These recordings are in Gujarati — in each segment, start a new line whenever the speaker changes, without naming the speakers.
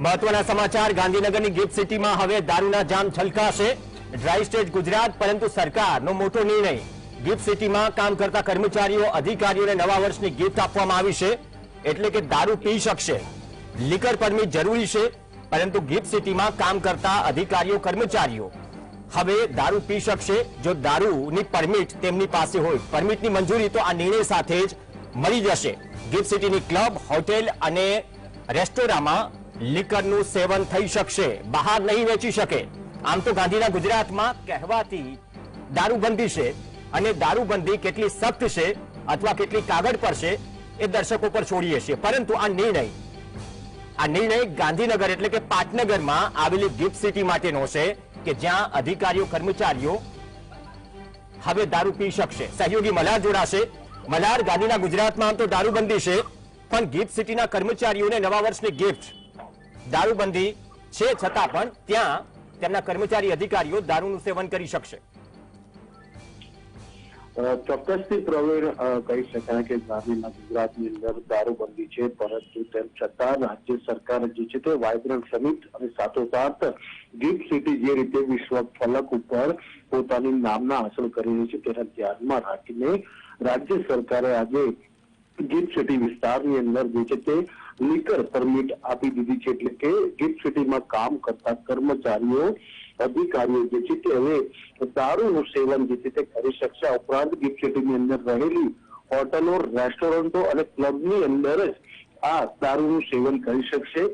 મહત્વના સમાચાર, ગાંધીનગરની ગિફ્ટ સિટીમાં હવે દારૂના જામ છલકાશે. ડ્રાય સ્ટેટ ગુજરાત, પરંતુ સરકારનો મોટો નિર્ણય. ગિફ્ટ સિટીમાં કામ કરતા કર્મચારીઓ, અધિકારીઓને નવા વર્ષની ગિફ્ટ આપવામાં આવી છે. એટલે કે દારૂ પી શકશે. લીકર પરમિટ જરૂરી છે, પરંતુ ગિફ્ટ સિટીમાં કામ કરતા અધિકારીઓ, કર્મચારીઓ. હવે દારૂ પી શકશે, જો દારૂની પરમિટ તેમની પાસે હોય. પરમિટની મંજૂરી તો આ નિર્ણય સાથે જ મળી જશે. ગિફ્ટ સિટીની ક્લબ, હોટેલ અને રેસ્ટોરાંમાં લીકરનું સેવન થઈ શકશે, બહાર નહીં વેચી શકે. આમ તો ગાંધીના ગુજરાતમાં કહેવાતી દારૂબંધી છે અને દારૂબંધી કેટલી સખ્ત છે અથવા કેટલી કાગળ પર છે એ દર્શકો પર છોડીએ છીએ. પરંતુ આ નિર્ણય આ નિર્ણય ગાંધીનગર એટલે કે પાટનગરમાં આવેલી ગિફ્ટ સિટી માટેનો છે કે જ્યાં અધિકારીઓ, કર્મચારીઓ હવે દારૂ પી શકશે. સહયોગી મલાર જોડાશે. મલાર ગાંધીના ગુજરાતમાં આમ તો દારૂબંધી છે, પણ ગિફ્ટ સિટીના કર્મચારીઓને નવા વર્ષની ગિફ્ટ દારૂબંધી છે છતાં પણ ત્યાં તેમના કર્મચારી અધિકારીઓ દારૂનું સેવન કરી શકશે.
ચોક્કસથી પ્રવીણ કહી શકાય કે ગ્રામીણ ગુજરાતની અંદર દારૂબંધી છે, પરંતુ તેમ છતાં રાજ્ય સરકાર જે છે તે વાઇબ્રન્ટ સમિટ અને સાથોસાથ ગિફ્ટ સિટી જે રીતે વિશ્વ ફલક ઉપર પોતાની નામના હાંસલ કરી રહી છે તેના ધ્યાનમાં રાખીને રાજ્ય સરકારે આજે ગિફ્ટ સિટી વિસ્તારની અંદર જે છે તે લીકર પરમિટ આપી દીધી છે એટલે કે ગિફ્ટ સિટીમાં કામ કરતા કર્મચારીઓ અધિકારીઓ જે છે તે હવે દારૂનું સેવન જે છે તે કરી શકશે આ ઉપરાંત ગિફ્ટ સિટીની અંદર રહેલી હોટલો રેસ્ટોરન્ટો અને ક્લબની અંદર જ આ દારૂનું સેવન કરી શકશે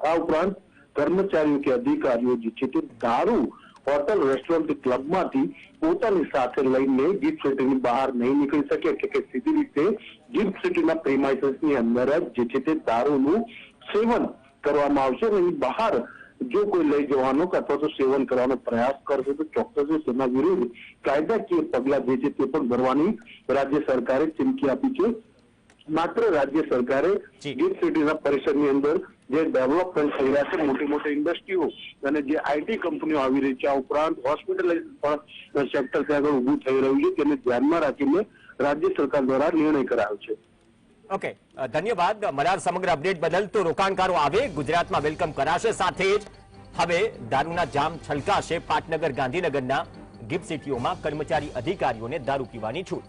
આ ઉપરાંત કર્મચારીઓ કે અધિકારીઓ જે છે તે દારૂ હોટલ રેસ્ટોરન્ટ ક્લબમાંથી પોતાની સાથે લઈને ગિફ્ટ સિટીની બહાર નહીં નીકળી શકે એટલે કે સીધી રીતે ગિફ્ટ સિટીના પ્રેમાઇસીસની અંદર જ જે છે તે દારૂનું સેવન કરવામાં આવશે અને એની બહાર જો કોઈ લઈ જવાનો કે અથવા તો સેવન કરવાનો પ્રયાસ કરશે તો ચોક્કસ તેના વિરુદ્ધ કાયદાકીય પગલા જે છે તે પણ ભરવાની રાજ્ય સરકારે ચીમકી આપી છે માત્ર રાજ્ય સરકારે. ગિફ્ટ સિટીના પરિસરની અંદર જે ડેવલપમેન્ટ થઈ રહ્યા છે મોટી મોટી ઇન્ડસ્ટ્રીઓ અને જે આઈટી કંપનીઓ આવી રહી છે આ ઉપરાંત હોસ્પિટલ પણ સેક્ટર ત્યાં આગળ ઊભું થઈ રહ્યું છે તેને ધ્યાનમાં રાખીને રાજ્ય સરકાર દ્વારા નિર્ણય કરાયો છે.
ઓકે ધન્યવાદ. મલ્હાર સમગ્ર અપડેટ બદલ તો રોકાણકારો આવે, ગુજરાતમાં વેલકમ કરાશે સાથે જ. હવે દારૂના જામ છલકાશે પાટનગર ગાંધીનગરના ગિફ્ટ સિટીઓમાં કર્મચારી અધિકારીઓને દારૂ પીવાની છૂટ.